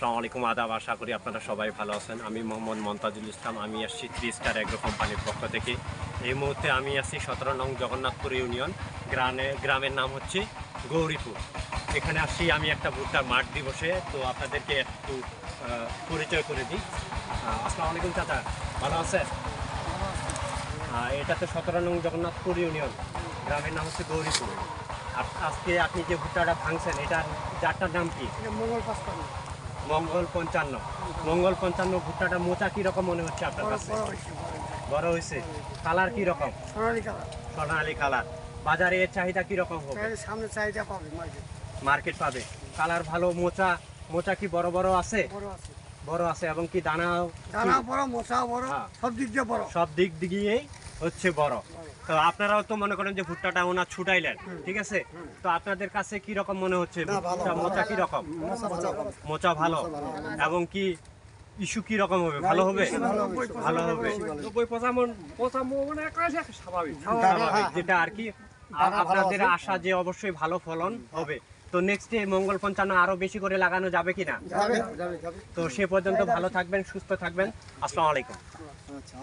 আসসালামু আলাইকুম, আদাব। আশা করি আপনারা সবাই ভালো আছেন। আমি মোহাম্মদ মন্তাজুল ইসলাম। আমি আসছি থ্রি স্টার অ্যাগ্রো কোম্পানির পক্ষ থেকে। এই মুহূর্তে আমি আসছি সতেরো নং জগন্নাথপুর ইউনিয়ন। গ্রামে গ্রামের নাম হচ্ছে গৌরীপুর। এখানে আসছি আমি একটা ভুট্টার মাঠ দিবসে। তো আপনাদেরকে একটু পরিচয় করে দিই। আসসালামু আলাইকুম চাচা। ভালো আছেন? এটা তো সতেরো নং জগন্নাথপুর ইউনিয়ন। গ্রামের নাম হচ্ছে গৌরীপুর। আজকে আপনি যে ভুট্টাটা ভাঙছেন, এটার জাতটার নাম কি? মঙ্গল পাঁচ পানি মঙ্গল পঞ্চান্ন। মঙ্গল পঞ্চান্ন ভুট্টাটা মোচা কি রকম মনে হচ্ছে আপনার কাছে? বড় হয়েছে কালার কি রকম? সোনালি কালার। সোনালী কালার। বাজারে এর চাহিদা কি রকম হবে? সামনে চাহিদা পাবে মার্কেট মার্কেট পাবে। কালার ভালো মোচা মোচা কি বড় বড় আছে? বড় আছে। বড় আছে এবং কি দানা দানা বড় মোচা বড় হ্যাঁ। সব দিক দিয়ে বড়। সব দিক দিয়েই হচ্ছে বড়। তো আপনারাও তো মনে করেন যে ভুট্টাটা ওনার ছুটাইলেন ঠিক আছে? তো আপনাদের কাছে কি রকম মনে হচ্ছে? মোচা কি রকম? মোচা ভালো। এবং কি ইস্যু কি রকম হবে? ভালো হবে? ভালো হবে মানে স্বাভাবিক। যেটা আর কি আপনাদের আশা যে অবশ্যই ভালো ফলন হবে। তো নেক্সট ডে মঙ্গল পঞ্চান্ন আরও বেশি করে লাগানো যাবে কিনা? যাবে যাবে যাবে। তো সে পর্যন্ত ভালো থাকবেন সুস্থ থাকবেন। আসসালামু আলাইকুম। আচ্ছা